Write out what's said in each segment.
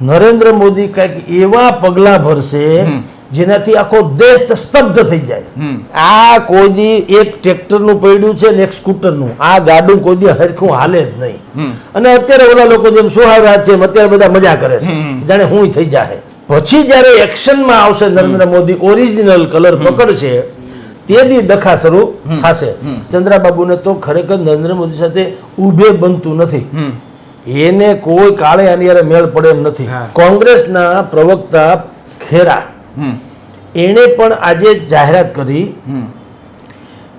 નરેન્દ્ર મોદી કંઈક એવા પગલા ભરશે જેનાથી આખો દેશ સ્તબ્ધ થઈ જાય. આ કોઈ દી એક ટ્રેક્ટરનું પડ્યું છે ને એક સ્કૂટરનું. આ ગાડું કોઈ દી હરખું હાલે જ નહીં. અને અત્યારે ઓલા લોકો જેમ સુહાવ્યા છે અત્યારે બધા મજા કરે છે. જાણે હું થઈ જાય પછી જ્યારે એક્શનમાં આવશે નરેન્દ્ર મોદી ઓરિજિનલ કલર પકડશે તે દી ડખા શરૂ થશે. ચંદ્રાબાબુને તો ખરેખર નરેન્દ્ર મોદી સાથે ઊભે બનતું નથી. એને કોઈ કાળે અનિયારે મેળ પડે એમ નથી. કોંગ્રેસના પ્રવક્તા ખેરા એણે પણ આજે જાહેરાત કરી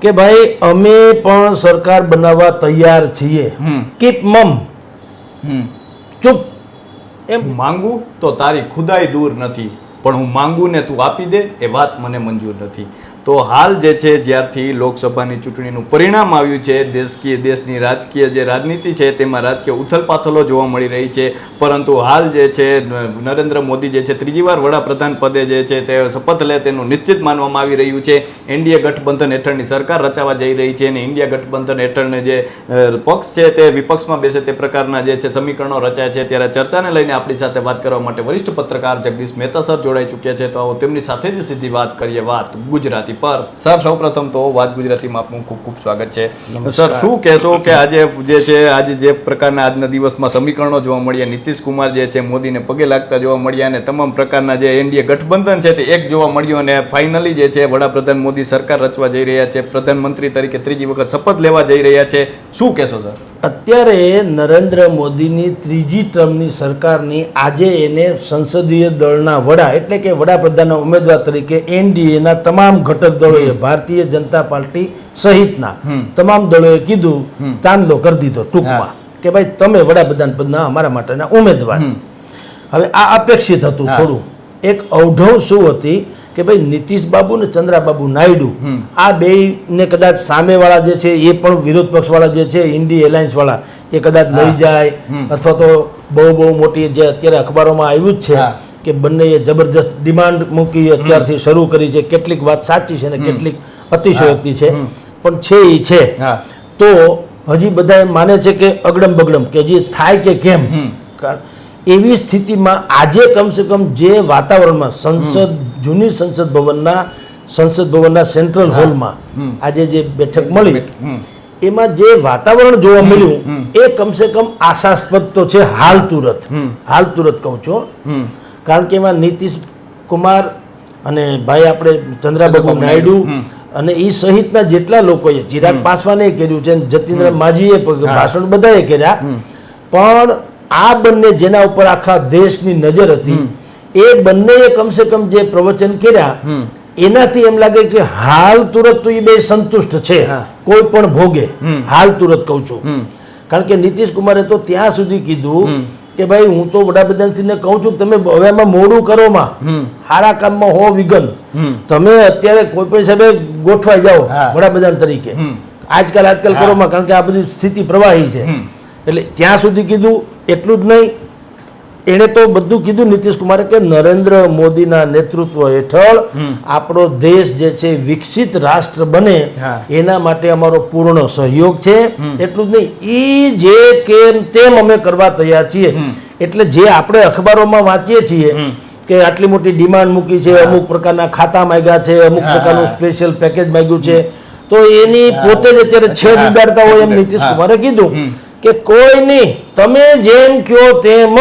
કે ભાઈ અમે પણ સરકાર બનાવવા તૈયાર છીએ. કીપ મમ ચૂપ. એમ માંગુ તો તારી ખુદાઈ દૂર નથી પણ હું માંગુ ને તું આપી દે એ વાત મને મંજૂર નથી. તો હાલ જે છે, જ્યારથી લોકસભાની ચૂંટણીનું પરિણામ આવ્યું છે, દેશકીય, દેશની રાજકીય જે રાજનીતિ છે, તેમાં રાજકીય ઉથલપાથલો જોવા મળી રહી છે. પરંતુ હાલ જે છે નરેન્દ્ર મોદી જે છે, ત્રીજી વાર વડાપ્રધાન પદે જે છે, તે શપથ લે તેનું નિશ્ચિત માનવામાં આવી રહ્યું છે. એનડીએ ગઠબંધન હેઠળની સરકાર રચાવા જઈ રહી છે અને ઇન્ડિયા ગઠબંધન હેઠળને જે પક્ષ છે, તે વિપક્ષમાં બેસે તે પ્રકારના જે છે, સમીકરણો રચાય છે. ત્યારે ચર્ચાને લઈને આપણી સાથે વાત કરવા માટે વરિષ્ઠ પત્રકાર જગદીશ મહેતા સર જોડાઈ ચૂક્યા છે. તો આવો તેમની સાથે જ સીધી વાત કરીએ વાત ગુજરાતી પર. સર સૌપ્રથમ તો વાત ગુજરાતીમાં આપનું ખૂબ ખૂબ સ્વાગત છે. સર શું કહેશો કે આજે જે છે આજે જે પ્રકારના આજના દિવસમાં સમીકરણો જોવા મળ્યા નીતિશ કુમાર જે છે મોદીને પગે લાગતા જોવા મળ્યા અને તમામ પ્રકારના જે એનડીએ ગઠબંધન છે તે એક જોવા મળ્યું અને ફાઇનલી જે છે વડાપ્રધાન મોદી સરકાર રચવા જઈ રહ્યા છે પ્રધાનમંત્રી તરીકે ત્રીજી વખત શપથ લેવા જઈ રહ્યા છે. શું કહેશો સર? અત્યારે નરેન્દ્ર મોદીની ત્રીજી ટર્મની સરકારની આજે એને સંસદીય દળના વડા એટલે કે વડાપ્રધાનના ઉમેદવાર તરીકે એનડીએના તમામ ઘટક દળોએ ભારતીય જનતા પાર્ટી સહિતના તમામ દળોએ કીધું ચાંદલો કરી દીધો ટૂંકમાં. કે ભાઈ તમે વડાપ્રધાન પદના અમારા માટેના ઉમેદવાર. હવે આ અપેક્ષિત હતું થોડું. એક અવઢવ શું હતી કે ભાઈ નીતિશ બાબુ ને ચંદ્રાબાબુ નાયડુ. આ બે ને કદાચ સામેવાળા જે છે એ પણ વિરોધ પક્ષવાળા જે છે ઇન્ડી એલાયન્સ વાળા એ કદાચ લઈ જાય અથવા તો બહુ બહુ મોટી જે અત્યારે અખબારોમાં આવ્યું જ છે. કે બંનેએ જબરજસ્ત ડિમાન્ડ મૂકી અત્યારથી શરૂ કરી છે. કેટલીક વાત સાચી છે ને કેટલીક અતિશયોક્તિ છે. પણ છે એ છે. તો હજી બધા માને છે કે અગડમ બગડમ કે હજી થાય કે કેમ. એવી સ્થિતિમાં આજે કમસે કમ જે વાતાવરણમાં સંસદ જૂની સંસદ ભવનના સંસદ ભવનના સેન્ટ્રલ હોલમાં આજે જે બેઠક મળી એમાં જે વાતાવરણ જોવા મળ્યું એ કમસે કમ આશાસ્પદ તો છે હાલ તુરત. હાલ તુરત કહું છું કારણ કે એમાં નીતિશ કુમાર અને ભાઈ આપણે ચંદ્રાબાબુ નાયડુ અને એ સહિતના જેટલા લોકોએ ચિરાગ પાસવાને કર્યું છે જતીન્દ્ર માજીએ ભાષણ બધાએ કર્યા. પણ આ બંને જેના ઉપર આખા દેશની નજર હતી એ બંનેએ કમસે કમ જે પ્રવચન કર્યા એનાથી એમ લાગે કે હાલ તુરત તો એ બે સંતુષ્ટ છે. કોઈ પણ ભોગે હાલ તુરત કહું છું. કારણ કે નીતિશ કુમારે તો ત્યાં સુધી કીધું કે ભાઈ હું તો વડાપ્રધાનશ્રીને કહું છું કે તમે હવે એમાં મોડું કરો માં. સારા કામમાં હો વિઘન. તમે અત્યારે કોઈ પણ હિસાબે ગોઠવાઈ જાઓ. વડાપ્રધાન તરીકે. આજકાલ આજકાલ કરો માં કારણ કે આ બધી સ્થિતિ પ્રવાહી છે. એટલે ત્યાં સુધી કીધું એટલું જ નહીં. એણે તો બધું કીધું નીતિશ કુમારે કે નરેન્દ્ર મોદીના નેતૃત્વ હેઠળ આપણો દેશ જે છે વિકસિત રાષ્ટ્ર બને એના માટે અમારો પૂર્ણ સહયોગ છે. એટલું જ નહીં ઈ જે કેમ તેમ અમે કરવા તૈયાર છીએ. એટલે જે આપણે અખબારોમાં વાંચીએ છીએ કે આટલી મોટી ડિમાન્ડ મૂકી છે અમુક પ્રકારના ખાતા માંગ્યા છે અમુક. પ્રકારનું સ્પેશિયલ પેકેજ માંગ્યું છે. તો એની પોતે જ અત્યારે છેદ. ઉડાડતા હોય એમ નીતિશ કુમારે કીધું. કે કોઈ નહીં તમે જેમ કયો તેમ.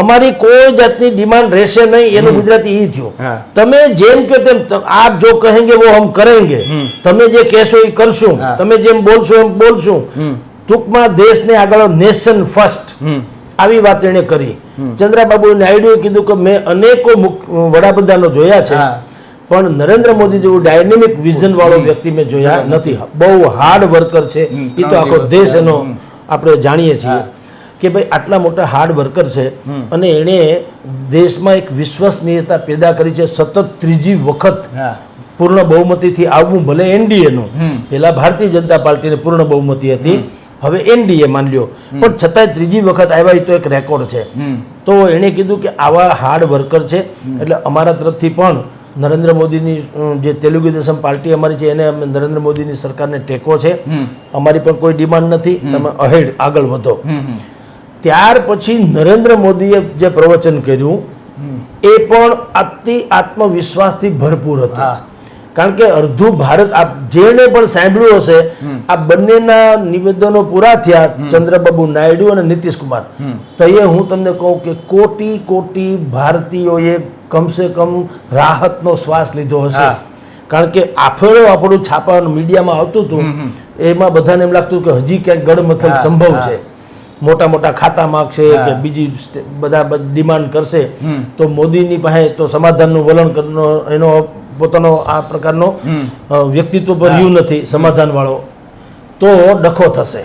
અમારી કોઈ જાતની ડિમાન્ડ રહેશે નહીં એનું ગુજરાતી એ થયું. તમે જેમ કે તેમ આપ જો કહેંગે વો હમ કરેંગે. તમે જે કહેશો એ કરશું. તમે જેમ બોલશો એમ બોલશું. ટૂંકમાં દેશને આગળ નેશન ફર્સ્ટ. આવી વાત એને કરી. ચંદ્રાબાબુ નાયડુએ કીધું કે મેં અનેકો વડાપ્રધાનો જોયા છે. પણ નરેન્દ્ર મોદી જેવું ડાયનેમિક વિઝન વાળો વ્યક્તિ મેં જોયા નથી. બહુ હાર્ડ વર્કર છે. એ તો આખો દેશ એનો આપણે જાણીએ છીએ કે ભાઈ આટલા મોટા હાર્ડ વર્કર છે અને એણે દેશમાં એક વિશ્વસનીયતા પેદા કરી છે સતત ત્રીજી વખત પૂર્ણ બહુમતીથી આવવું ભલે એનડીએનું પહેલાં પેલા ભારતીય જનતા પાર્ટીને પૂર્ણ બહુમતી હતી. હવે એનડીએ માન લ્યો. પણ છતાંય ત્રીજી વખત આવ્યા એ તો એક રેકોર્ડ છે. તો એણે કીધું કે આવા હાર્ડ વર્કર છે. એટલે અમારા તરફથી પણ નરેન્દ્ર મોદીની જે તેલુગુ દેશમ પાર્ટી અમારી છે એને અમે નરેન્દ્ર મોદીની સરકારને ટેકો છે. અમારી પણ કોઈ ડિમાન્ડ નથી. તમે અહેડ આગળ વધો. ત્યાર પછી નરેન્દ્ર મોદીએ જે પ્રવચન કર્યું એ પણ અતિ આત્મવિશ્વાસથી ભરપૂર હતું. કારણ કે અડધું ભારત આ જેને પણ સાંભળ્યું હશે આ બંનેના નિવેદનો પૂરા થયા ચંદ્રબાબુ નાયડુ અને નીતિશ કુમાર. તો એ હું તમને કહું કે કોટી કોટી ભારતીયોએ કમસે કમ રાહતનો શ્વાસ લીધો હશે. કારણ કે આફેળો આપણું છાપાનું મીડિયામાં આવતું હતું એમાં બધાને એમ લાગતું કે હજી ક્યાંક ગડમથલ સંભવ છે. મોટા મોટા ખાતા માગશે કે બીજી બધા ડિમાન્ડ કરશે. તો મોદીની પાસે તો સમાધાનનું વલણ એનો પોતાનો આ પ્રકારનો વ્યક્તિત્વ પર રહ્યું નથી સમાધાન વાળો તો ડખો થશે.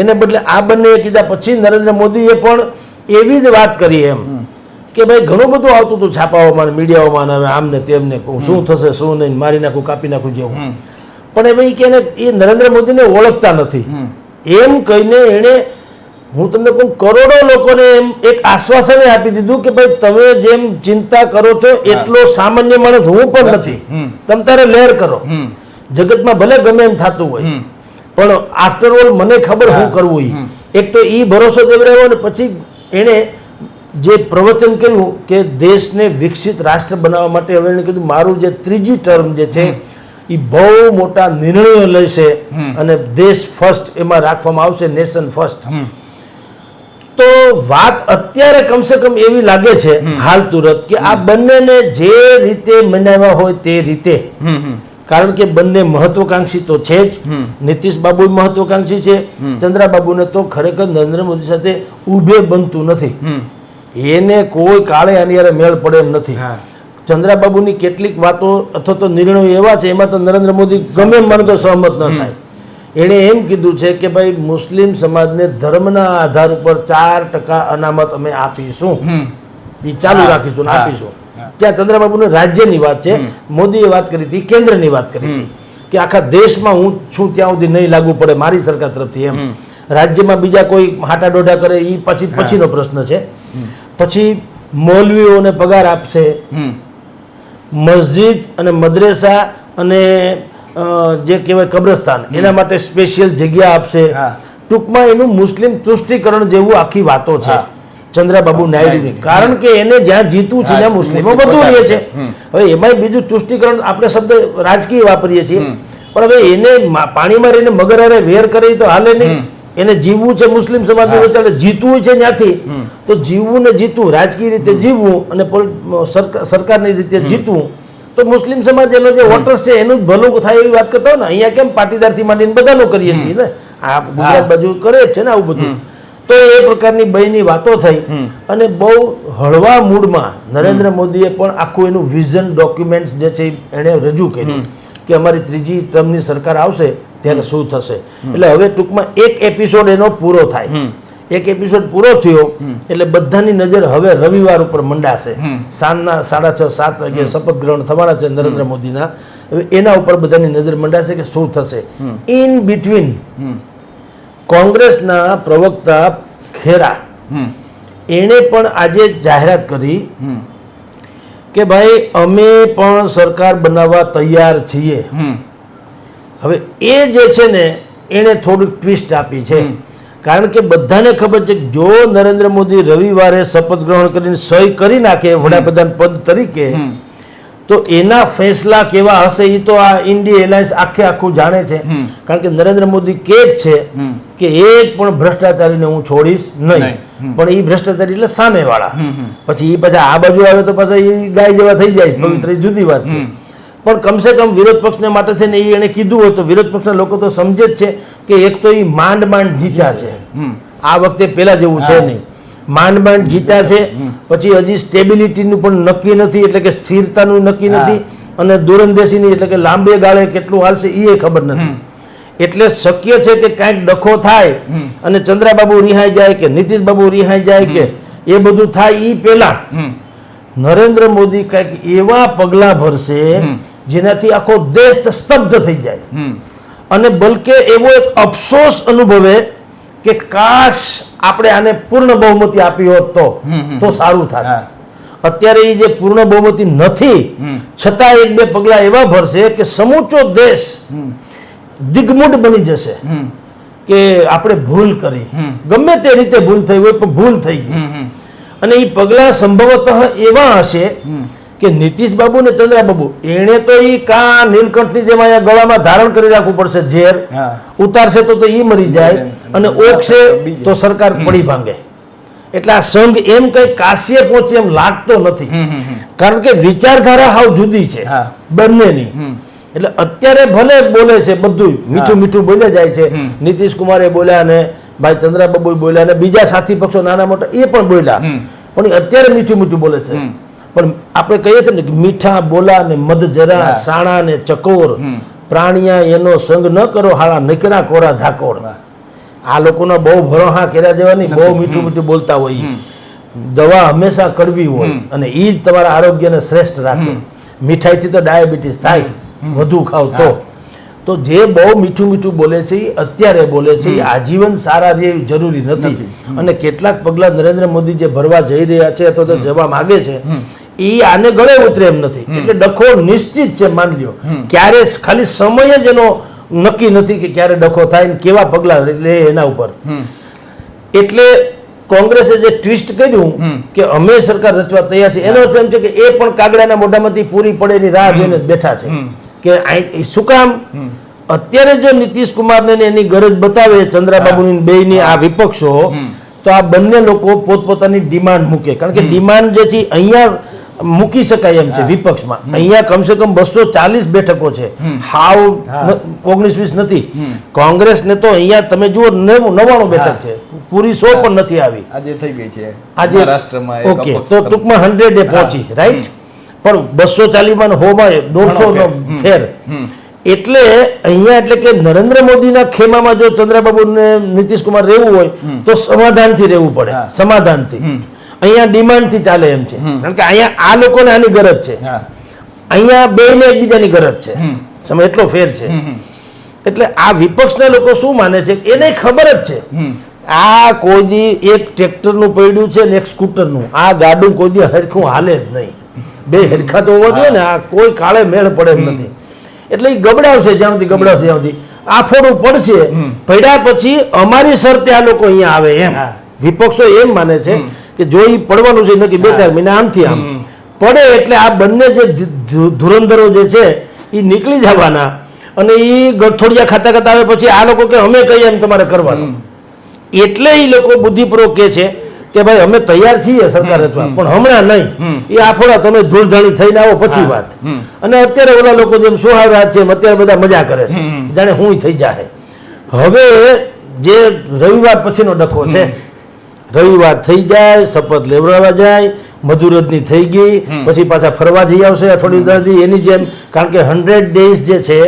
એને બદલે આ બંને કીધા પછી નરેન્દ્ર મોદીએ પણ એવી જ વાત કરી એમ કે ભાઈ ઘણું બધું આવતું હતું છાપાઓમાં મીડિયાઓમાં હવે આમ ને તેમ ને કહું, શું થશે શું નહીં મારી નાખું કાપી નાખું જેવું. પણ એ ભાઈ કે એ નરેન્દ્ર મોદીને ઓળખતા નથી. એમ કહીને એણે હું તમને કહું કરોડો લોકોને એમ એક આશ્વાસન આપી દીધું કે ભાઈ તમે જેમ ચિંતા કરો છો એટલો સામાન્ય માણસ હું પણ નથી. તમ તારે લહેર કરો. જગતમાં ભલે ગમે એમ થતું હોય પણ આફ્ટર ઓલ મને ખબર હું કરવું એ એક તો એ ભરોસો દેવડાવ્યો ને પછી એણે જે પ્રવચન કર્યું કે દેશને વિકસિત રાષ્ટ્ર બનાવવા માટે હવે એણે કીધું મારું જે ત્રીજી ટર્મ જે છે એ બહુ મોટા નિર્ણયો લેશે અને દેશ ફર્સ્ટ એમાં રાખવામાં આવશે નેશન ફર્સ્ટ. તો વાત અત્યારે કમસે કમ એવી લાગે છે હાલ તુરત કે આ બંનેને જે રીતે મનાવ્યા હોય તે રીતે. કારણ કે બંને મહત્વકાંક્ષી તો છે જ. નીતિશ બાબુ મહત્વકાંક્ષી છે. ચંદ્રાબાબુને તો ખરેખર નરેન્દ્ર મોદી સાથે ઉભે બનતું નથી. એને કોઈ કાળે આની હારે મેળ પડે એમ નથી. ચંદ્રાબાબુની કેટલીક વાતો અથવા તો નિર્ણયો એવા છે એમાં તો નરેન્દ્ર મોદી ગમે મને તો સહમત ન થાય. એણે એમ કીધું છે કે ભાઈ મુસ્લિમ સમાજને ધર્મના આધાર ઉપર ચાર ટકા અનામત અમે આપીશું. એ ચાલુ રાખીશું આપીશું. ત્યાં ચંદ્રબાબુને રાજ્યની વાત છે. મોદીએ વાત કરી હતી કેન્દ્રની વાત કરી હતી. કે આખા દેશમાં હું છું ત્યાં સુધી નહીં લાગુ પડે મારી સરકાર તરફથી એમ. રાજ્યમાં બીજા કોઈ હાટા ડોઢા કરે એ પછી પછીનો પ્રશ્ન છે. પછી મૌલવીઓને પગાર આપશે. મસ્જિદ અને મદ્રેસા અને જે કહેવાય કબ્રસ્તાન એના માટે સ્પેશિયલ જગ્યા આપશે. ટૂંકમાં એનું મુસ્લિમ તુષ્ટિકરણ જેવું આખી વાતો છે. ચંદ્રબાબુ નાયડુની. કારણ કે એને જ્યાં જીતવું છે ત્યાં મુસ્લિમો બધું રહે છે. હવે એમાંય બીજું તુષ્ટિકરણ આપણે શબ્દ રાજકીય વાપરીએ છીએ. પણ હવે એને પાણીમાં રહીને મગર અરે વેર કરે તો હાલે નહીં. એને જીવવું છે મુસ્લિમ સમાજની હા. વચ્ચે એટલે જીતવું છે ત્યાંથી. તો જીવવું ને જીતવું રાજકીય રીતે જીવવું અને સરકાર- સરકારની રીતે જીતવું તો મુસ્લિમ સમાજ એનો જે વોટર્સ છે એનું જ ભલું થાય એવી વાત કરતા હોય ને અહીંયા કેમ પાટીદારથી માંડીને બધાનું કરીએ છીએ ને? આ ગુજરાત બાજુ કરે છે ને આવું બધું. તો એ પ્રકારની બયની વાતો થઈ અને બહુ હળવા મૂડમાં નરેન્દ્ર મોદીએ પણ આખું એનું વિઝન ડોક્યુમેન્ટ જે છે એણે રજૂ કર્યું કે અમારી ત્રીજી ટર્મની સરકાર આવશે ત્યારે શું થશે. એટલે હવે ટૂંકમાં એક એપિસોડ એનો પૂરો થાય. એક એપિસોડ પૂરો થયો એટલે બધાની નજર હવે રવિવાર ઉપર મંડાશે. સાંજના સાડા છ સાત વાગે શપથ ગ્રહણ થવાના છે નરેન્દ્ર મોદીના. હવે એના ઉપર બધાની નજર મંડાશે કે શું થશે. ઇન બિટવીન કોંગ્રેસના પ્રવક્તા ખેરા એણે પણ આજે જાહેરાત કરી. કે ભાઈ અમે પણ સરકાર બનાવવા તૈયાર છીએ. હવે એ જે છે ને એણે થોડુંક ટ્વિસ્ટ આપી છે. કારણ કે બધાને ખબર છે જો નરેન્દ્ર મોદી રવિવારે શપથ ગ્રહણ કરીને સહી કરી નાખે વડાપ્રધાન પદ તરીકે તો એના ફેસલા કેવા હશે એ તો આ ઇન્ડિયા એરલાઇન્સ આખે આખું જાણે છે. કારણ કે નરેન્દ્ર મોદી કે જ છે કે એક પણ ભ્રષ્ટાચારીને હું છોડીશ નહીં. પણ એ ભ્રષ્ટાચારી એટલે સામેવાળા. પછી એ પાછા આ બાજુ આવે તો પાછા એ ગાય જેવા થઈ જાય પવિત્ર જુદી વાત છે. પણ કમસે કમ વિરોધ પક્ષને માટે થઈને એ એને કીધું હોય તો વિરોધ પક્ષના લોકો તો સમજે જ છે કે એક તો એ માંડ માંડ જીત્યા છે. આ વખતે પેલા જેવું છે નહીં. માંડ માંડ જીત્યા છે. પછી હજી સ્ટેબિલિટીનું પણ નક્કી નથી એટલે કે સ્થિરતાનું નક્કી નથી અને દૂરંદેશીની એટલે કે લાંબે ગાળે કેટલું હાલશે એ ખબર નથી. એટલે શક્ય છે કે કાંઈક ડખો થાય અને ચંદ્રાબાબુ રિહાઈ જાય કે નીતિશબાબુ રિહાઈ જાય કે એ બધું થાય એ પહેલા. નરેન્દ્ર મોદી કંઈક એવા પગલાં ભરશે. જેનાથી આખો દેશ સ્તબ્ધ થઈ જાય અને બલકે એવો એક અફસોસ અનુભવે કે કાશ આપણે આને પૂર્ણ બહુમતી આપી હોત તો. તો સારું થાય અત્યારે એ જે પૂર્ણ બહુમતી નથી. છતાં એક બે પગલા એવા ભરશે કે સમૂચો દેશ. દિગ્મૂઢ બની જશે કે આપણે ભૂલ કરી. ગમે તે રીતે ભૂલ થઈ હોય પણ ભૂલ થઈ ગઈ અને એ પગલાં સંભવતઃ એવા હશે. કે નીતિશ બાબુ ને ચંદ્રાબાબુ એણે તો એ કા નીલકંઠની જેમ અહીંયા ગળામાં ધારણ કરી રાખવું પડશે ઝેર ઉતારશે તો તો એ મરી જાય અને ઓકશે તો સરકાર પડી ભાંગે. એટલે આ સંઘ એમ કઈ કાશ્ય પહોંચે એમ લાગતો નથી. કારણ કે વિચારધારા હાવ જુદી છે બંનેની. એટલે અત્યારે ભલે બોલે છે બધું મીઠું મીઠું બોલે જાય છે. નીતિશ કુમારે બોલ્યા ને ભાઈ ચંદ્રાબાબુ બોલ્યા ને બીજા સાથી પક્ષો નાના મોટા એ પણ બોલ્યા. પણ એ અત્યારે મીઠું મીઠું બોલે છે. પણ આપણે કહીએ છીએ ને કે મીઠા બોલા ને મધ જરા સાણા ને ચકોર. પ્રાણિયા એનો સંગ ન કરો હાળા નકરા કોરા ધાકોર. આ લોકોના બહુ ભરોહા કર્યા જેવાની બહુ મીઠું મીઠું બોલતા હોય. દવા હંમેશા કડવી હોય અને એ જ તમારા આરોગ્યને શ્રેષ્ઠ રાખે. મીઠાઈથી તો ડાયાબિટીસ થાય. વધુ ખાવ તો. તો જે બહુ મીઠું મીઠું બોલે છે એ અત્યારે બોલે છે એ આજીવન સારા રહે એવું જરૂરી નથી. નથી. અને કેટલાક પગલાં નરેન્દ્ર મોદી જે ભરવા જઈ રહ્યા છે અથવા તો જવા માગે છે. એ આને ગળે ઉતરે એમ નથી. એટલે ડખો નિશ્ચિત છે માન લ્યો. ક્યારે ખાલી સમય જ એનો નક્કી નથી કે ક્યારે ડખો થાય ને કેવા પગલા લે એના ઉપર. એટલે કોંગ્રેસે જે ટ્વિસ્ટ કર્યું કે અમે સરકાર રચવા તૈયાર છે એનો અર્થ એમ છે કે એ પણ કાગડાના મોઢામાંથી પૂરી પડેની રાહ જોઈને બેઠા છે. કે શું કામ? અત્યારે જો નીતિશ કુમારને ને એની ગરજ બતાવે ચંદ્રાબાબુની બેયની આ વિપક્ષો. તો આ બંને લોકો પોતપોતાની ડિમાન્ડ મૂકે. કારણ કે ડિમાન્ડ જે છે અહીંયા મૂકી શકાય એમ છે વિપક્ષમાં. અહીંયા કમસે કમ બસો ચાલીસ બેઠકો છે. હાવ ઓગણીસ વીસ નથી. કોંગ્રેસને તો અહીંયા તમે જુઓ નેવું નવ્વાણું બેઠક છે. પૂરી સો પણ નથી આવી. આજે થઈ ગઈ છે. આજે રાષ્ટ્રમાં ઓકે તો ટૂંકમાં હંડ્રેડ એ પહોંચી રાઈટ? પણ બસો ચાલીસમાં હોમાં દોઢસો નો ફેર. એટલે અહીંયા એટલે કે નરેન્દ્ર મોદીના ખેમામાં જો ચંદ્રબાબુ ને નીતિશ કુમાર રહેવું હોય તો સમાધાનથી રહેવું પડે. સમાધાનથી. અહીંયા ડિમાન્ડથી ચાલે એમ છે. કારણ કે અહીંયા આ લોકોને આની ગરજ છે. અહીંયા બે ને એકબીજાની ગરજ છે. સમય એટલો ફેર છે. એટલે આ વિપક્ષના લોકો શું માને છે? એને ખબર જ છે. આ કોઈ એક ટ્રેક્ટરનું પડ્યું છે ને એક સ્કૂટરનું. આ ગાડું કોઈ હરખું હાલે જ નહીં. બે હરખા તો હોવા જોઈએ ને આ કોઈ કાળે મેળ પડે એમ નથી. એટલે એ ગબડાવશે જ્યાં સુધી ગબડાવશે ત્યાં સુધી આ ફોડું પડશે. પડ્યા પછી અમારી શરતે આ લોકો અહીંયા આવે એમ. વિપક્ષો એમ માને છે કે જો એ પડવાનું છે નક્કી બે ચાર મહિના આમથી આમ. પડે એટલે આ બંને જે ધુરંધરો જે છે એ નીકળી જવાના. અને એ ગઠોડિયા ખાતા ખાતા આવે પછી આ લોકો કે અમે કહીએ એમ તમારે કરવાનું. એટલે એ લોકો બુદ્ધિપૂર્વક કે છે કે ભાઈ અમે તૈયાર છીએ સરકાર રચવા પણ હમણાં નહીં. એ આફોડા તમે ધૂળધાણી થઈને આવો પછી વાત. અને અત્યારે ઓલા લોકો જેમ સુહાવરાજ છે અત્યારે બધા મજા કરે છે. જાણે હું થઈ જાય હવે જે રવિવાર પછીનો ડખો છે રવિવાર થઈ જાય શપથ લેવડાવવા જાય મધુરજની થઈ ગઈ પછી પાછા ફરવા જઈ આવશે અઠવાડિયું એની જેમ કારણ કે હંડ્રેડ ડેઝ જે છે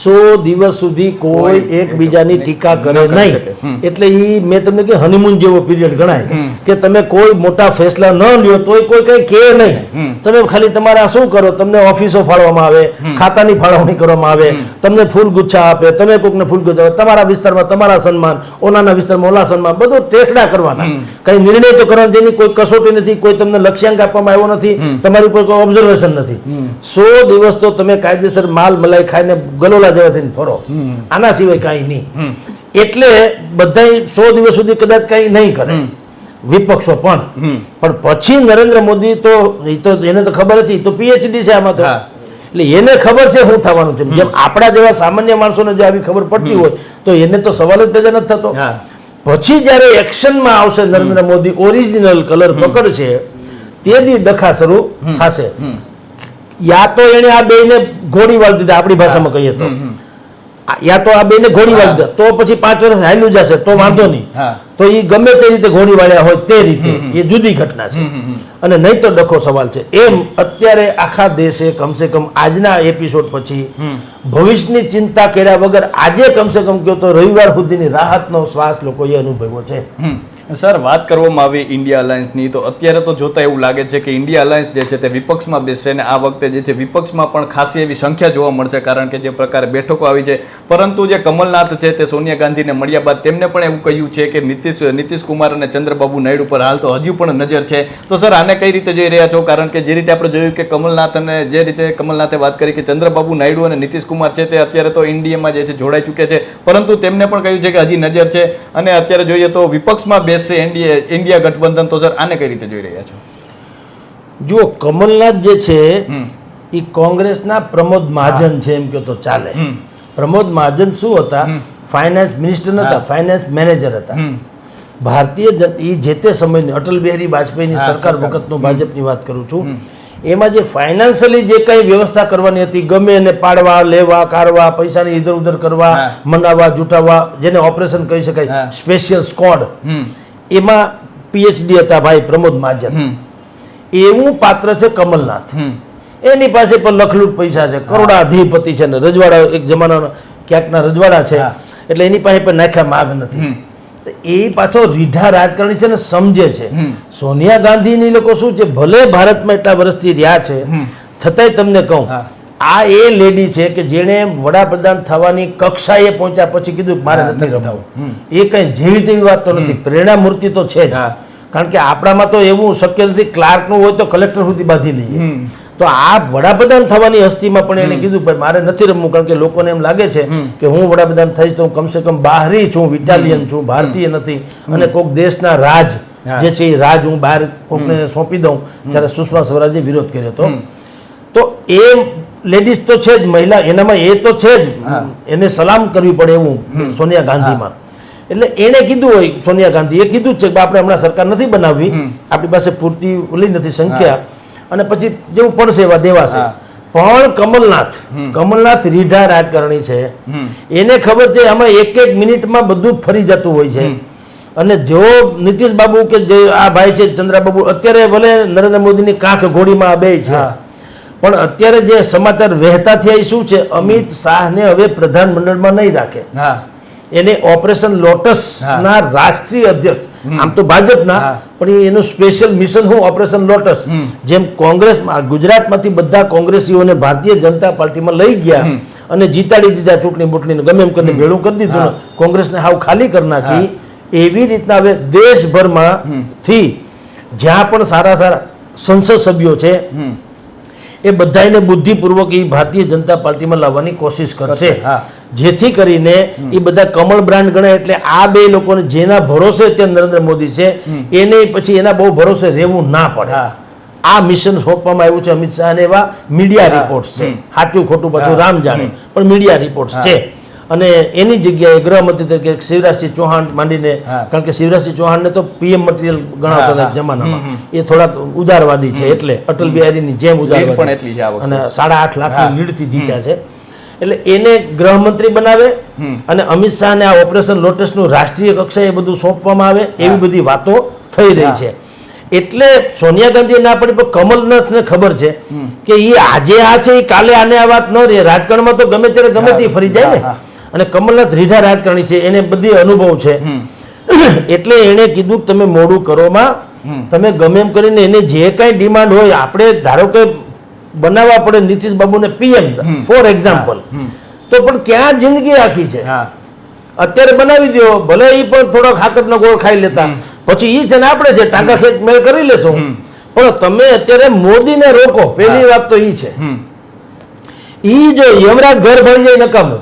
સો દિવસ સુધી કોઈ એકબીજાની ટીકા કરે. નહીં. એટલે એ મેં તમને કે હનીમૂન જેવો પીરિયડ ગણાય. કે તમે કોઈ મોટા ફેસલા ન લ્યો તોય કોઈ કઈ કહે નહીં. તમે ખાલી તમારા શું કરો? તમને ઓફિસો ફાળવામાં આવે ખાતાની ફાળવણી કરવામાં આવે તમને ફૂલ ગુચ્છા આપે તમે કોકને ફૂલ ગુચ્છા આપે તમારા વિસ્તારમાં તમારા સન્માન ઓનાના વિસ્તારમાં ઓલા સન્માન બધું ટેસડા કરવાના. કઈ નિર્ણય તો કરવાનો જેની કોઈ કસોટી નથી કોઈ તમને લક્ષ્યાંક આપવામાં આવ્યો નથી તમારી ઉપર કોઈ ઓબ્ઝર્વેશન નથી. સો દિવસ તો તમે કાયદેસર માલ મલાઈ ખાઈને ગલોલા જેવા થઈને ફરો આના સિવાય કાંઈ નહીં. એટલે બધા સો દિવસ સુધી કદાચ કાંઈ નહીં કરે. વિપક્ષો પણ. પણ પછી નરેન્દ્ર મોદી તો એ તો એને તો ખબર હતી તો પીએચડી છે આમાં તો. એટલે એને ખબર છે શું થવાનું છે. જેમ આપણા જેવા સામાન્ય માણસોને જો આવી ખબર પડતી હોય તો એને તો સવાલ જ પેદા નથી થતો. પછી જ્યારે એક્શનમાં આવશે નરેન્દ્ર મોદી ઓરિજિનલ કલર પકડશે તે દી ડખા શરૂ થશે. યા તો એને આ બેને ઘોડી વાળી દીધા આપણી ભાષામાં કહીએ તો. યા તો આ બેને ઘોડી વાળી દીધા. તો પછી પાંચ વર્ષ હાલ્યું જશે તો વાંધો નહીં. તો એ ગમે તે રીતે ઘોડી વાળ્યા હોય તે રીતે એ જુદી ઘટના છે. અને નહીં તો ડખો સવાલ છે. એમ અત્યારે આખા દેશે કમસે કમ આજના એપિસોડ પછી ભવિષ્યની ચિંતા કર્યા વગર આજે કમસે કમ કહો તો રવિવાર સુધીની રાહતનો શ્વાસ લોકોએ અનુભવ્યો છે. સર, વાત કરવામાં આવી ઇન્ડિયા અલાયન્સની, તો અત્યારે તો જોતા એવું લાગે છે કે ઇન્ડિયા અલાયન્સ જે છે તે વિપક્ષમાં બેસશે અને આ વખતે જે છે વિપક્ષમાં પણ ખાસી એવી સંખ્યા જોવા મળશે કારણ કે જે પ્રકારે બેઠકો આવી છે. પરંતુ જે કમલનાથ છે તે સોનિયા ગાંધીને મળ્યા બાદ તેમને પણ એવું કહ્યું છે કે નીતિશ નીતિશ કુમાર અને ચંદ્રબાબુ નાયડુ પર હાલ તો હજુ પણ નજર છે. તો સર, આને કઈ રીતે જોઈ રહ્યા છો? કારણ કે જે રીતે આપણે જોયું કે કમલનાથ અને જે રીતે કમલનાથે વાત કરી કે ચંદ્રબાબુ નાયડુ અને નીતિશ કુમાર છે તે અત્યારે તો ઇન્ડિયામાં જે છે જોડાઈ ચૂક્યા છે. પરંતુ તેમને પણ કહ્યું છે કે હજી નજર છે. અને અત્યારે જોઈએ તો વિપક્ષમાં બેસશે એનડીએ ઇન્ડિયા ગઠબંધન તો સર આને કઈ રીતે જોઈ રહ્યા છો? જુઓ કમલનાથ જે છે એ કોંગ્રેસના પ્રમોદ મહાજન છે એમ કહો તો ચાલે. પ્રમોદ મહાજન શું હતા? ફાઇનાન્સ મિનિસ્ટર નતા ફાઇનાન્સ મેનેજર હતા. ભારતીય એ જે તે સમયની અટલ બિહારી વાજપેયીની સરકાર. વખતનું ભાજપની વાત કરું છું. એમાં જે ફાઇનાન્શિયલી જે કઈ વ્યવસ્થા કરવાની હતી ગમે એને પાડવા લેવા કાઢવા પૈસાની ઇધર ઉધર કરવા મનાવવા જૂટાવવા જેને ઓપરેશન કહી શકાય સ્પેશિયલ સ્કોડ એમાં પીએચડી હતા ભાઈ પ્રમોદ મહાજન એવું પાત્ર છે કમલનાથ. એની પાસે પણ લખલૂટ પૈસા છે. કરોડાધિપતિ છે ને રજવાડા એક જમાનાનો ક્યાંકના રજવાડા છે. એટલે એની પાસે પણ નાખ્યા માગ નથી. એ પાછો રીઢા રાજકારણી છે ને સમજે છે. સોનિયા ગાંધીની લોકો શું છે? ભલે ભારતમાં એટલા વર્ષથી રહ્યા છે છતાંય તમને કહું. આ એ લેડી છે કે જેણે વડાપ્રધાન થવાની કક્ષાએ પહોંચ્યા પછી કીધું મારે નથી રમવું. એ કઈ જેવી તેવી વાત તો નથી. પ્રેરણા મૂર્તિ તો છે જ. કારણ કે આપણામાં તો એવું શક્ય નથી ક્લાર્કનું હોય તો કલેક્ટર સુધી બાંધી લઈએ. તો આ વડાપ્રધાન થવાની હસ્તીમાં પણ એને કીધું ભાઈ મારે નથી રમવું. કારણ કે લોકોને એમ લાગે છે કે હું વડાપ્રધાન થઈશ તો હું કમસે કમ બહારી છું ઇટાલિયન છું ભારતીય નથી. અને કોઈક દેશના રાજ જે છે એ રાજ હું બહાર કોકને સોંપી દઉં. ત્યારે સુષ્મા સ્વરાજે વિરોધ કર્યો હતો. તો એ લેડીઝ તો છે જ મહિલા એનામાં એ તો છે જ. એને સલામ કરવી પડે એવું સોનિયા ગાંધીમાં. એટલે એણે કીધું હોય સોનિયા ગાંધી એ કીધું છે કે આપણે હમણાં સરકાર નથી બનાવવી. આપણી પાસે પૂરતી ઓલી નથી સંખ્યા. અને પછી જેવું પડશે એવા દેવાશે પણ કમલનાથ કમલનાથ રીઢા રાજકારણી છે. એને ખબર છે આમાં એક એક મિનિટમાં બધું ફરી જતું હોય છે. અને જો નીતિશ બાબુ કે જે આ ભાઈ છે ચંદ્રાબાબુ અત્યારે ભલે નરેન્દ્ર મોદીની કાંખ ઘોડીમાં બે છે. પણ અત્યારે જે સમાચાર વહેતા થયા શું છે? અમિત શાહને હવે પ્રધાનમંડળમાં નહીં રાખે. એને ઓપરેશન લોટસ ના રાષ્ટ્રીય અધ્યક્ષ. આમ તો ભાજપના પણ એનું સ્પેશિયલ મિશન હું ઓપરેશન લોટસ. જેમ કોંગ્રેસમાં ગુજરાતમાંથી બધા કોંગ્રેસીઓને ભારતીય જનતા પાર્ટીમાં લઈ ગયા અને જીતાડી દીધા ચૂંટણી બૂંટણીને. ગમે એમ કરીને ભેળું કરી દીધું ને કોંગ્રેસને હાવ ખાલી કરી નાખી. એવી રીતના હવે દેશભરમાં થી જ્યાં પણ સારા સારા સંસદ સભ્યો છે એ બધાને બુદ્ધિપૂર્વક એ ભારતીય જનતા પાર્ટીમાં લાવવાની કોશિશ કરશે. જેથી કરીને એ બધા કમળ બ્રાન્ડ ગણે એટલે આ બે લોકોને જેના ભરોસે અત્યારે નરેન્દ્ર મોદી છે એને પછી એના બહુ ભરોસે રહેવું ના પડે. આ મિશન સોંપવામાં આવ્યું છે અમિત શાહ એવા મીડિયા રિપોર્ટ રિપોર્ટ્સ છે. સાચું ખોટું પાછું રામ જાણે. પણ મીડિયા રિપોર્ટ્સ છે. અને એની જગ્યાએ ગૃહમંત્રી તરીકે શિવરાજસિંહ ચૌહાણ માંડીને કારણ કે શિવરાજસિંહ ચૌહાણને તો પીએમ મટીરિયલ ગણાવતા હતા જમાનામાં. એ થોડાક ઉદારવાદી છે એટલે અટલ બિહારીની જેમ ઉદારવાદી. અને સાડા આઠ લાખની લીડથી જીત્યા છે. એટલે એને ગૃહમંત્રી બનાવે અને અમિત શાહને આ ઓપરેશન લોટસનું રાષ્ટ્રીય કક્ષાએ એ બધું સોંપવામાં આવે એવી બધી વાતો થઈ રહી છે. એટલે સોનિયા ગાંધી ના પડી પણ કમલનાથને ખબર છે કે એ આજે આ છે એ કાલે આને આ વાત ન રહે. રાજકારણમાં તો ગમે ત્યારે ગમે તે ફરી જાય ને. અને કમલનાથ રીઢા રાજકારણી છે એને બધી અનુભવ છે. એટલે એણે કીધું કે તમે મોડું કરોમાં તમે ગમે એમ કરીને એને જે કાંઈ ડિમાન્ડ હોય આપણે ધારો કે બનાવવા પડે નીતિશ બાબુને પીએમ ફોર એક્ઝામ્પલ તો પણ ક્યાં જિંદગી રાખી છે? અત્યારે બનાવી દો ભલે એ પણ થોડો ખાતરનો ગોળ ખાઈ લેતા. પછી એ છે ને આપણે છે ટાંકા ખેંચ મેળ કરી લેશું. પણ તમે અત્યારે મોદીને રોકો પહેલી વાત તો એ છે. એ જો યમરાજ ઘર ભરી જાય નકામું.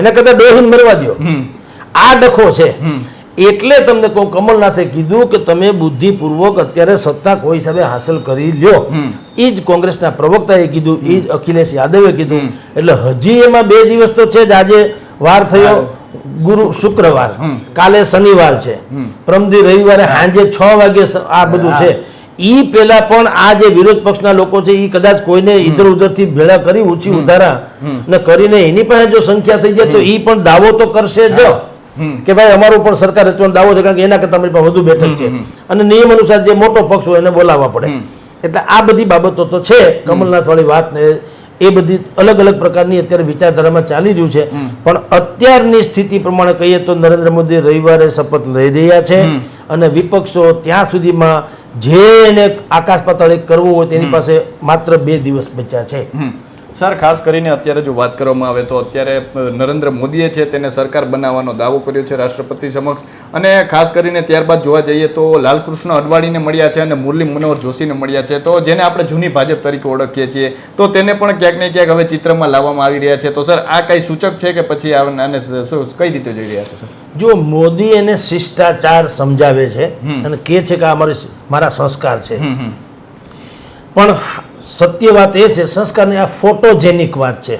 એના કરતા ડોહીને મરવા દો આ ડખો છે. એટલે તમને કહું કમલનાથે કીધું કે તમે બુદ્ધિપૂર્વક અત્યારે સત્તા કોઈ હિસાબે હાંસલ કરી લ્યો. એ જ કોંગ્રેસના પ્રવક્તાએ કીધું એ જ અખિલેશ યાદવે કીધું. એટલે હજી એમાં બે દિવસ તો છે જ આજે વાર થયો ગુરુ શુક્રવાર. કાલે શનિવાર છે. પ્રમદી રવિવારે સાંજે છ વાગે આ બધું છે. ઈ પેલા પણ આ જે વિરોધ પક્ષના લોકો છે ઈ કદાચ કોઈને ઇધર ઉધરથી ભેળા કરી ઊંચી ઉધારા ને કરીને એની પાસે જો સંખ્યા થઈ જાય તો ઈ પણ દાવો તો કરશે જ. કે ભાઈ અમારું પણ સરકાર રચવાનો દાવો છે કારણ કે એના કરતા અમારી પાસે વધુ બેઠક છે. અને નિયમ અનુસાર જે મોટો પક્ષ હોય એને બોલાવવા પડે. એટલે આ બધી બાબતો તો છે. કમલનાથ વાળી વાત ને એ બધી અલગ અલગ પ્રકારની અત્યારે વિચારધારામાં ચાલી રહ્યું છે. પણ અત્યારની સ્થિતિ પ્રમાણે કહીએ તો નરેન્દ્ર મોદી રવિવારે શપથ લઈ રહ્યા છે અને વિપક્ષો ત્યાં સુધીમાં જે એને આકાશ પાતાળ કરવું હોય તેની પાસે માત્ર બે દિવસ બચ્યા છે. સર ખાસ કરીને અત્યારે જો વાત કરવામાં આવે તો અત્યારે નરેન્દ્ર મોદીએ છે તેને સરકાર બનાવવાનો દાવો કર્યો છે રાષ્ટ્રપતિ સમક્ષ. અને ખાસ કરીને ત્યારબાદ જોવા જઈએ તો લાલકૃષ્ણ અડવાણીને મળ્યા છે અને મુરલી મનોહર જોશીને મળ્યા છે. તો જેને આપણે જૂની ભાજપ તરીકે ઓળખીએ છીએ તો તેને પણ ક્યાંક ને ક્યાંક હવે ચિત્રમાં લાવવામાં આવી રહ્યા છે. તો સર આ કઈ સૂચક છે કે પછી આને કઈ રીતે જોઈ રહ્યા છો સર? જો મોદી એને શિષ્ટાચાર સમજાવે છે અને કે છે કે આ મારી મારા સંસ્કાર છે. પણ સત્ય વાત એ છે સંસ્કારની આ ફોટોજેનિક વાત છે.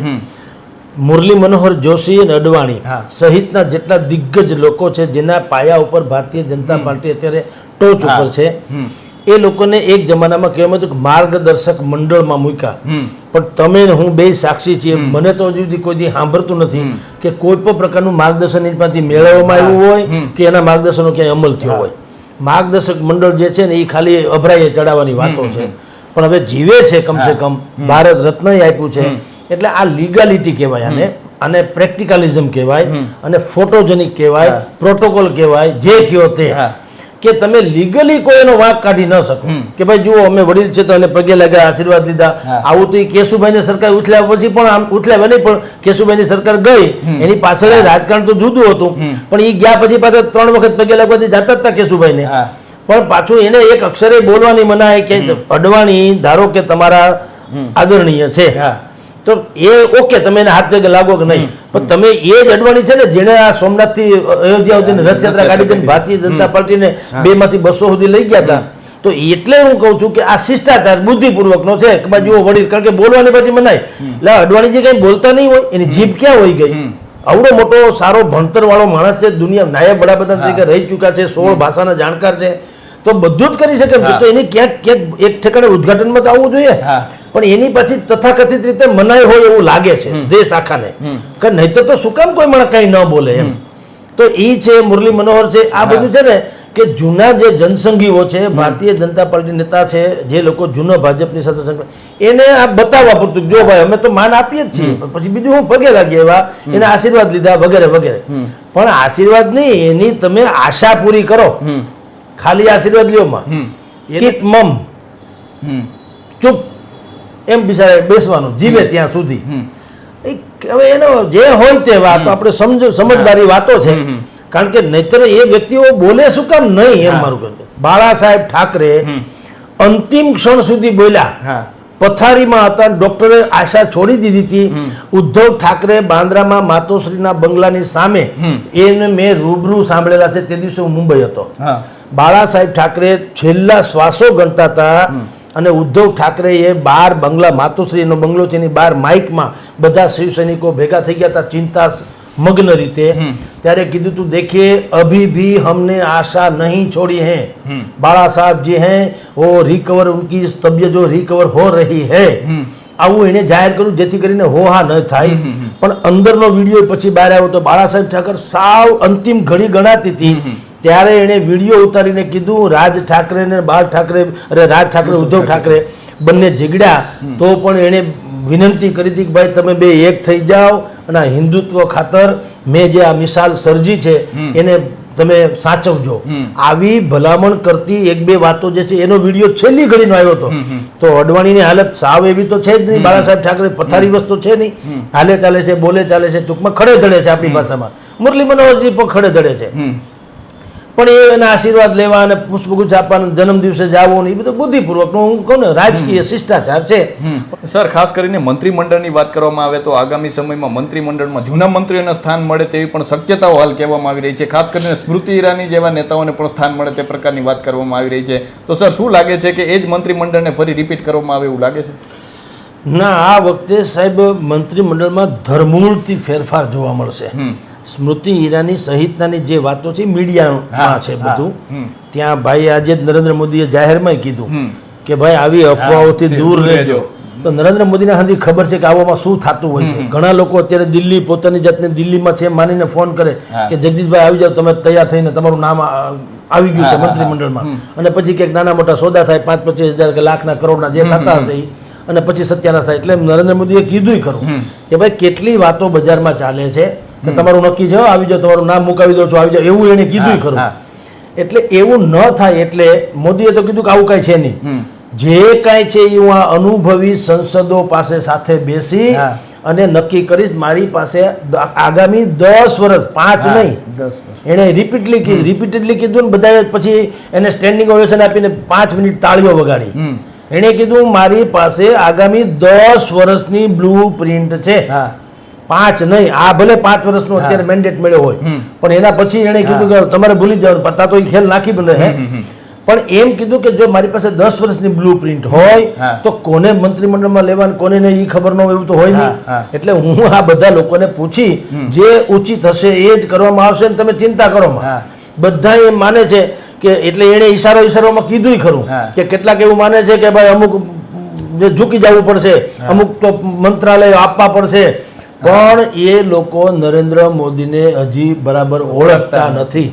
મુરલી મનોહર જોશી અને અડવાણી સહિતના જેટલા દિગ્ગજ લોકો છે જેના પાયા ઉપર ભારતીય જનતા પાર્ટી અત્યારે ટોચ ઉપર છે એ લોકોને એક જમાનામાં કહેવામાં હતું કે માર્ગદર્શક મંડળમાં મૂક્યા. પણ તમે હું બે સાક્ષી છીએ મને તો હજુ સુધી કોઈ દી સાંભળતું નથી કે કોઈ પણ પ્રકારનું માર્ગદર્શન એમાંથી મેળવવામાં આવ્યું હોય કે એના માર્ગદર્શનનો ક્યાંય અમલ થયો હોય. માર્ગદર્શક મંડળ જે છે ને એ ખાલી અભરાઈએ ચડાવવાની વાતો છે. પણ હવે જીવે છે કમસે કમ ભારત રત્ન આપ્યું છે. એટલે આ લીગાલિટી કહેવાય આને. અને પ્રેક્ટિકલિઝમ કહેવાય. અને ફોટોજેનિક કહેવાય. પ્રોટોકોલ કહેવાય. જે કયો તે. કે તમે લીગલી કોઈ એનો વાંક કાઢી ન શકો. કે ભાઈ જુઓ અમે વડીલ છે તો એને પગે લાગ્યા આશીર્વાદ લીધા. આવું તો એ કેશુભાઈની સરકાર ઉથલ્યા પછી પણ આમ ઉથલાવ્યા નહીં પણ કેશુભાઈની સરકાર ગઈ. એની પાછળ રાજકારણ તો જુદું હતું. પણ એ ગયા પછી પાછા ત્રણ વખત પગે લાગવાથી જતા જ હતા કેશુભાઈને. પણ પાછું એને એક અક્ષરે બોલવાની મનાય કે અડવાણી ધારો કે તમારા આદરણીય છે. તો એ ઓકે તમે એને હાથ પગે લાગો કે નહીં. પણ તમે એ જ અડવાણી છે ને જેને આ સોમનાથથી અયોધ્યા સુધીની રથયાત્રા કાઢી હતી ભારતીય જનતા પાર્ટીને બે માંથી બસો સુધી લઈ ગયા હતા. તો એટલે હું કહું છું કે આ શિષ્ટાચાર બુદ્ધિપૂર્વકનો છે. કે બાજુ વડીલ કારણ કે બોલવાની પછી મનાય. એટલે અડવાણી અડવાણીજી કઈ બોલતા નહીં હોય એની જીભ ક્યાં હોય ગઈ? આવડો મોટો સારો ભણતર વાળો માણસ છે દુનિયા નાયબ વડાપ્રધાન તરીકે રહી ચૂક્યા છે સોળ ભાષાના જાણકાર છે. તો બધું જ કરી શકે. છે. તો એની ક્યાંક ક્યાંક એક ઠેકાણે ઉદઘાટનમાં તો આવવું જોઈએ. પણ એની પછી તથાકથિત રીતે મનાય હોય એવું લાગે છે દેશ આખાને. કે નહીતર તો શું કામ કોઈ મને કઈ ન બોલે એમ. તો એ છે મુરલી મનોહર છે આ બધું છે ને કે જૂના જે જનસંઘીઓ છે ભારતીય જનતા પાર્ટી નેતા છે જે લોકો જૂનો ભાજપની સાથે સંકળાય એને આ બતાવવા પૂરતું. જો ભાઈ અમે તો માન આપીએ જ છીએ. પછી બીજું હું પગે લાગીએ એવા એને આશીર્વાદ લીધા વગેરે વગેરે. પણ આશીર્વાદ નહીં એની તમે આશા પૂરી કરો. ખાલી આશીર્વાદ લ્યો માં. હમ. મમ. ચૂપ. એમ બિચારે બેસવાનું જીવે ત્યાં સુધી. હવે એનો જે હોય તે વાત આપણે સમજ સમજદારી વાતો છે. કારણ કે નહીતર એ વ્યક્તિઓ બોલે શું કામ નહીં એમ મારું કહે બાળા સાહેબ ઠાકરે અંતિમ ક્ષણ સુધી બોલ્યા. પથારીમાં હતા ડોક્ટરે આશા છોડી દીધી હતી. ઉદ્ધવ ઠાકરે બાંદ્રામાં માતોશ્રીના બંગલાની સામે એને મેં રૂબરૂ સાંભળેલા છે. તે દિવસે હું મુંબઈ હતો. હા. બાળા સાહેબ ઠાકરે છેલ્લા શ્વાસો ગણતા હતા અને ઉદ્ધવ ઠાકરેએ બાર બંગલા માતુશ્રીનો બંગલો છે એની બાર માઇકમાં બધા શિવ સૈનિકો ભેગા થઈ ગયા હતા ચિંતા મગ્ન રીતે. ત્યારે કીધું તું દેખીએ અભી ભી હમને આશા નહીં છોડી હે. બાળા સાહેબ જે હે વો રિકવર ઉનકી તબિયત જો રિકવર હો રહી હે. આવું એને જાહેર કર્યું જેથી કરીને હોહા ન થાય. પણ અંદરનો વીડિયો પછી બહાર આવ્યો તો બાળા સાહેબ ઠાકર સાવ અંતિમ ઘડી ગણાતી હતી. ત્યારે એણે વીડિયો ઉતારીને કીધું રાજ ઠાકરે ને બાળ ઠાકરે અરે રાજ ઠાકરે ઉદ્ધવ ઠાકરે બંને ઝઘડ્યા તો પણ એણે વિનંતી કરી હતી કે ભાઈ તમે બે એક થઈ જાઓ અને આ હિન્દુત્વ ખાતર મેં જે આ મિસાલ સર્જી છે એને તમે સાચવજો. આવી ભલામણ કરતી એક બે વાતો જે છે એનો વીડિયો છેલ્લી ઘડીનો આવ્યો હતો. તો અડવાણીની હાલત સાવ એવી તો છે જ નહીં. બાળા સાહેબ ઠાકરે પથારી વસ્તુ છે નહીં. હાલે ચાલે છે બોલે ચાલે છે ટૂંકમાં ખડે ધડે છે આપણી ભાષામાં. મુરલી મનોહરજી પણ ખડે ધડે છે. પણ એના આશીર્વાદ લેવા અને પુષ્પગુચ્છ આપવાના જન્મ દિવસે જવું એ બધું બુદ્ધિપૂર્વકનું હું કહું ને રાજકીય શિષ્ટાચાર છે. સર ખાસ કરીને મંત્રીમંડળની વાત કરવામાં આવે તો આગામી સમયમાં મંત્રીમંડળમાં જૂના મંત્રીઓને સ્થાન મળે તેવી પણ શક્યતાઓ હાલ કહેવામાં આવી રહી છે. ખાસ કરીને સ્મૃતિ ઈરાની જેવા નેતાઓને પણ સ્થાન મળે તે પ્રકારની વાત કરવામાં આવી રહી છે. તો સર શું લાગે છે કે એ જ મંત્રીમંડળને ફરી રિપીટ કરવામાં આવે એવું લાગે છે? ના આ વખતે સાહેબ મંત્રીમંડળમાં ધરમૂળથી ફેરફાર જોવા મળશે. સ્મૃતિ ઈરાની સહિતનાની જે વાતો છે મીડિયામાં છે બધું. ત્યાં ભાઈ આજે જ નરેન્દ્ર મોદીએ જાહેરમાં કીધું કે ભાઈ આવી અફવાઓથી દૂર રહેજો. તો નરેન્દ્ર મોદીને હાથી ખબર છે કે આવામાં શું થતું હોય છે. ઘણા લોકો અત્યારે દિલ્હી પોતાની જાતને દિલ્હીમાં છે માનીને ફોન કરે કે જગદીશભાઈ આવી જાઓ તમે તૈયાર થઈને તમારું નામ આવી ગયું છે મંત્રીમંડળમાં. અને પછી કંઈક નાના મોટા સોદા થાય પાંચ પચીસ હજાર કે લાખના કરોડના જે થતા હશે એ અને પછી સત્યાના થાય. એટલે નરેન્દ્ર મોદીએ કીધું ખરું કે ભાઈ કેટલી વાતો બજારમાં ચાલે છે. કે તમારું નક્કી છે આવી જાઓ તમારું નામ મુકાવી દો છો આવી જાઓ. એવું એને કીધું ખરું. એટલે એવું ન થાય એટલે મોદીએ તો કીધું કે આવું કાંઈ છે નહીં. જે કાંઈ છે એ હું આ અનુભવી સંસદો પાસે સાથે બેસી અને નક્કી કરીશ મારી પાસે આગામી દસ વર્ષ પાંચ નહીં. એણે રિપીટલી કીધું રિપીટેડલી કીધું ને બધાએ પછી એને સ્ટેન્ડિંગ ઓવેશન આપીને પાંચ મિનિટ તાળીઓ વગાડી. એણે કીધું મારી પાસે આગામી દસ વર્ષની બ્લુ પ્રિન્ટ છે. પાંચ નહીં. આ ભલે પાંચ વર્ષનો અત્યારે મેન્ડેટ મળ્યો હોય. પણ એના પછી એણે કીધું કે તમારે ભૂલી જવાનું પત્તા તો એ ખેલ નાખી ભલે હે. પણ એમ કીધું કે જો મારી પાસે દસ વર્ષની બ્લુ પ્રિન્ટ હોય તો કોને મંત્રીમંડળમાં લેવાનું કોને નહીં એ ખબર ન હોય એવું તો હોય. નહીં. એટલે હું આ બધા લોકોને પૂછી જે ઉચિત હશે એ જ કરવામાં આવશે ને તમે ચિંતા કરો. બધા એમ માને છે કે એટલે એણે ઈશારો ઈશારોમાં કીધું ખરું. કે કેટલાક એવું માને છે કે ભાઈ અમુક જે ઝૂકી જવું પડશે અમુક તો મંત્રાલય આપવા પડશે પણ એ લોકો નરેન્દ્ર મોદીને હજી બરાબર ઓળખતા નથી.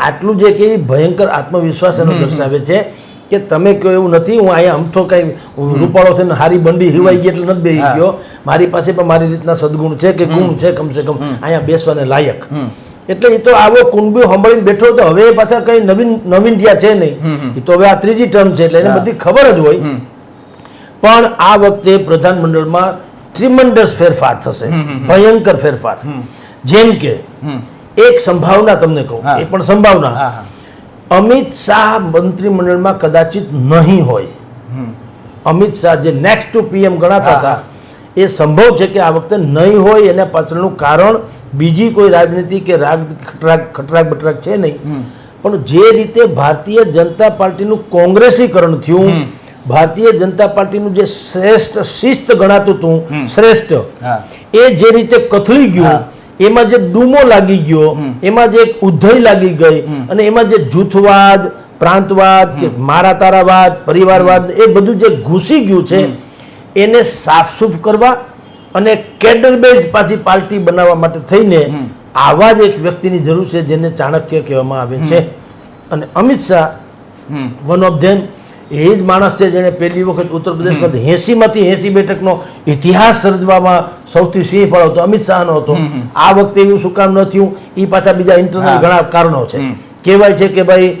આટલું જે કે ભયંકર આત્મવિશ્વાસ એનો દર્શાવે છે કે તમે કહો એવું નથી હું અહીંયા અમથો કઈ રૂપાળો થઈને હારી બંડી હિવાઈ ગઈ એટલે નથી બેસી ગયો. મારી પાસે પણ મારી રીતના સદગુણ છે કે ગુણ છે કમસે કમ અહીંયા બેસવાને લાયક. એટલે એ તો આવો કુંડબી સાંભળીને બેઠો તો હવે પાછા કઈ નવીન નવીનઠિયા છે હમ, નહીં એ તો હવે આ ત્રીજી ટર્મ છે એટલે એને બધી ખબર જ હોય. પણ આ વખતે પ્રધાનમંડળમાં ટ્રીમન્ડસ ફેરફાર થશે. ભયંકર ફેરફાર. જેમ કે એક સંભાવના તમને કહું એ પણ સંભાવના. અમિત શાહ મંત્રીમંડળમાં કદાચિત નહીં હોય. અમિત શાહ જે નેક્સ્ટ ટુ પીએમ ગણાતા હતા એ સંભવ છે કે આ વખતે નહીં હોય એના પાછળનું કારણ બીજી કોઈ રાજનીતિ કે રાગ ખટરાગ ખટરાગ બટરાક છે નહીં. પણ જે રીતે ભારતીય જનતા પાર્ટીનું કોંગ્રેસીકરણ થયું. ભારતીય જનતા પાર્ટીનું જે શ્રેષ્ઠ શિસ્ત ગણાતું હતું શ્રેષ્ઠ એ જે રીતે કથળી ગયું એમાં જે ડૂમો લાગી ગયો એમાં જે એક ઉધઈ લાગી ગઈ અને એમાં જે જૂથવાદ પ્રાંતવાદ કે મારા તારાવાદ પરિવારવાદ એ બધું જે ઘૂસી ગયું છે એને સાફસૂફ કરવા અને કેડર બેઝ પાછી પાર્ટી બનાવવા માટે થઈને આવા જ એક વ્યક્તિની જરૂર છે જેને ચાણક્ય કહેવામાં આવે છે. અને Amit Shah one of them એ જ માણસ છે જેણે પહેલી વખત ઉત્તર પ્રદેશમાં એંસીમાંથી એંસી બેઠકનો ઇતિહાસ સર્જવામાં સૌથી સિંહ ફાળો હતો અમિત શાહનો હતો. આ વખતે એવું શું કામ ન થયું? એ પાછા બીજા ઇન્ટરનલ ઘણા કારણો છે. કહેવાય છે કે ભાઈ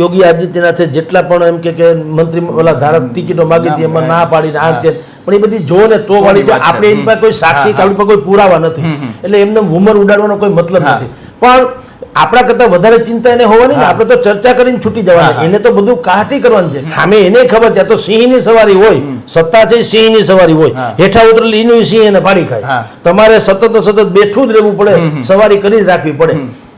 યોગી આદિત્યનાથે જેટલા પણ એમ કે મંત્રી ઓલા ધારા ટિકિટો માગી હતી એમાં ના પાડીને આ તે પણ એ બધી જો ને તો વાળી છે. આપણે એની પાસે કોઈ સાક્ષી. આપણી પાસે કોઈ પુરાવા નથી. એટલે એમને વુમર ઉડાડવાનો કોઈ મતલબ નથી. પણ આપણા કરતા વધારે ચિંતા એને હોવાની ને આપણે તો ચર્ચા કરીને છૂટી જવાના. એને તો બધું કાટી કરવાનું છે. સામે એને ખબર છે તો સિંહની સવારી હોય. સત્તા છે સિંહની સવારી હોય. હેઠા ઉતરેલી એનું સિંહ એને પાડી ખાય. તમારે સતત સતત બેઠું જ રહેવું પડે સવારી કરી જ રાખવી પડે.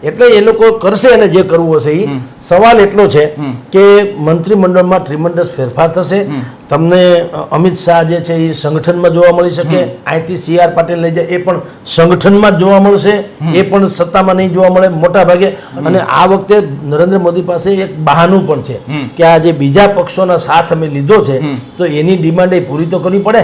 એટલે એ લોકો કરશે અને જે કરવું હશે એ સવાલ એટલો છે કે મંત્રીમંડળમાં ટ્રીમન્ડસ ફેરફાર થશે. તમને અમિત શાહ જે છે એ સંગઠનમાં જોવા મળી શકે. અહીંથી સી આર પાટીલ લઈ જાય એ પણ સંગઠનમાં જ જોવા મળશે. એ પણ સત્તામાં નહીં જોવા મળે મોટા ભાગે. અને આ વખતે નરેન્દ્ર મોદી પાસે એક બહાનું પણ છે કે આ જે બીજા પક્ષોના સાથ અમે લીધો છે તો એની ડિમાન્ડ એ પૂરી તો કરવી પડે.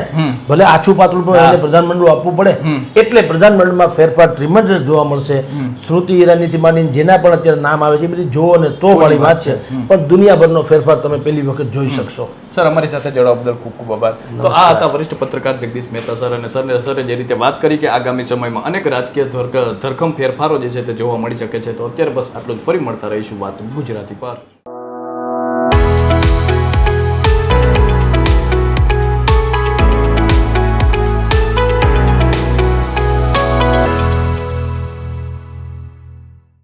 ભલે આછું પાતળું પણ એને પ્રધાનમંડળ આપવું પડે. એટલે પ્રધાનમંડળમાં ફેરફાર ટ્રીમન્ડસ જોવા મળશે. શ્રુતિ ઈરાનીથી માંડીને જેના પણ અત્યારે નામ આવે છે એ બધી જો અને તો વાળી વાત છે. પણ દુનિયાભરનો ફેરફાર તમે પહેલી વખત જોઈ શકશો. સર અમારી સાથે જોડવા અબ્દુલ ખૂબ ખૂબ આભાર. તો આ હતા વરિષ્ઠ પત્રકાર જગદીશ મહેતા સર અને સર સરે જે રીતે વાત કરી કે આગામી સમયમાં અનેક રાજકીય ધરખમ ફેરફારો જે છે તે જોવા મળી શકે છે તો અત્યારે બસ આટલું જ. ફરી મળતા રહીશું વાત ગુજરાતી પર.